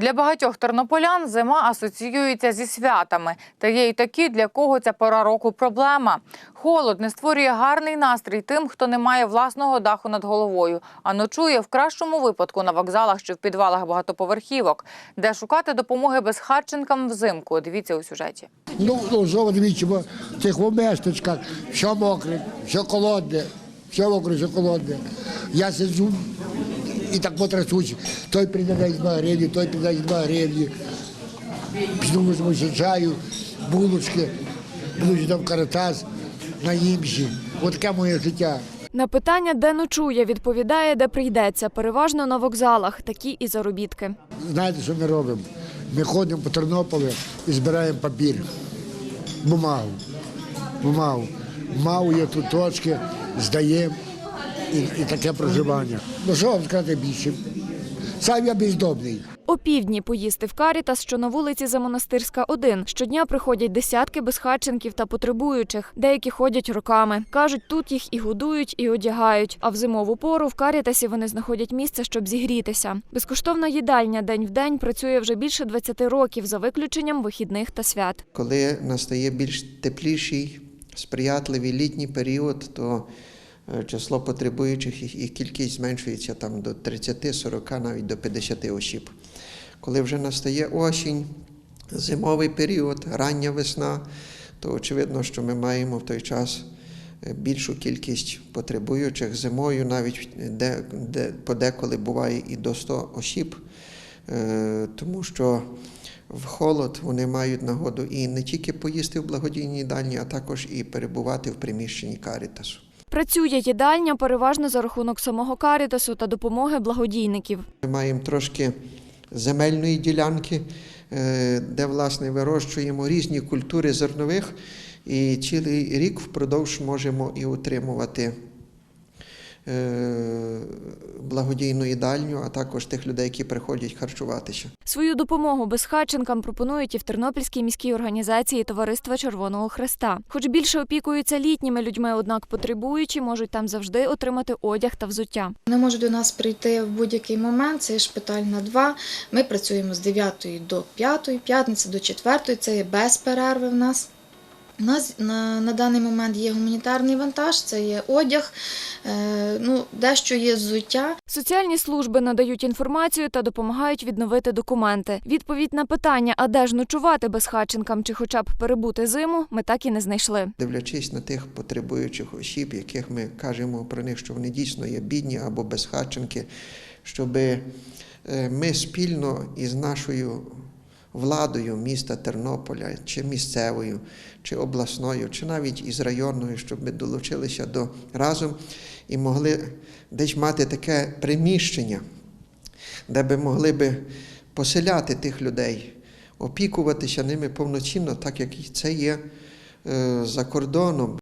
Для багатьох тернополян зима асоціюється зі святами. Та є й такі, для кого ця пора року проблема. Холод не створює гарний настрій тим, хто не має власного даху над головою, а ночує в кращому випадку на вокзалах чи в підвалах багатоповерхівок, де шукати допомоги безхатченкам взимку. Дивіться у сюжеті. Ну, ну бо в цих містечках все мокре, все холодне, все мокре, все холодне. Я сиджу і так потрясусь. Той прийде 2 гривні, той прийде 2 гривні. Пішну візьму чаю, булочки, буду там каратас, наїмші. От таке моє життя. На питання, де ночує, відповідає, де прийдеться. Переважно на вокзалах, такі і заробітки. Знаєте, що ми робимо? Ми ходимо по Тернополі і збираємо папір, бумагу. Бумагу. Бумагу є тут точки, здаємо і, і таке проживання. Ну що вам сказати більше? Сам я бездомний. О півдні поїсти в Карітас, що на вулиці Замонастирська, 1. Щодня приходять десятки безхатченків та потребуючих. Деякі ходять роками. Кажуть, тут їх і годують, і одягають. А в зимову пору в Карітасі вони знаходять місце, щоб зігрітися. Безкоштовна їдальня день в день працює вже більше 20 років за виключенням вихідних та свят. Коли настає більш тепліший, сприятливий літній період, то число потребуючих і- кількість зменшується там до 30-40, навіть до 50 осіб. Коли вже настає осінь, зимовий період, рання весна, то очевидно, що ми маємо в той час е, більшу кількість потребуючих зимою, навіть де, де подеколи буває і до 100 осіб, Е, тому що в холод вони мають нагоду і не тільки поїсти в благодійній їдальні, а також і перебувати в приміщенні Карітасу. Працює їдальня переважно за рахунок самого Карітасу та допомоги благодійників. Ми маємо трошки земельної ділянки, е, де власне вирощуємо різні культури зернових, і цілий рік впродовж можемо і утримувати благодійну їдальню, а також тих людей, які приходять харчуватися. Свою допомогу безхатченкам пропонують і в Тернопільській міській організації Товариства Червоного Хреста. Хоч більше опікуються літніми людьми, однак потребуючі можуть там завжди отримати одяг та взуття. Вони можуть до нас прийти в будь-який момент. Це є шпиталь на 2. Ми працюємо з 9 до 5, п'ятниці до 4. Це є без перерви в нас. У нас на, на даний момент є гуманітарний вантаж, це є одяг, е, ну, дещо є взуття. Соціальні служби надають інформацію та допомагають відновити документи. Відповідь на питання, а де ж ночувати безхатченкам чи хоча б перебути зиму, ми так і не знайшли. Дивлячись на тих потребуючих осіб, яких ми кажемо про них, що вони дійсно є бідні або безхатченки, щоб ми спільно із нашою владою міста Тернополя, чи місцевою, чи обласною, чи навіть із районною, щоб ми долучилися до разом і могли десь мати таке приміщення, де би могли би поселяти тих людей, опікуватися ними повноцінно, так як це є е, за кордоном.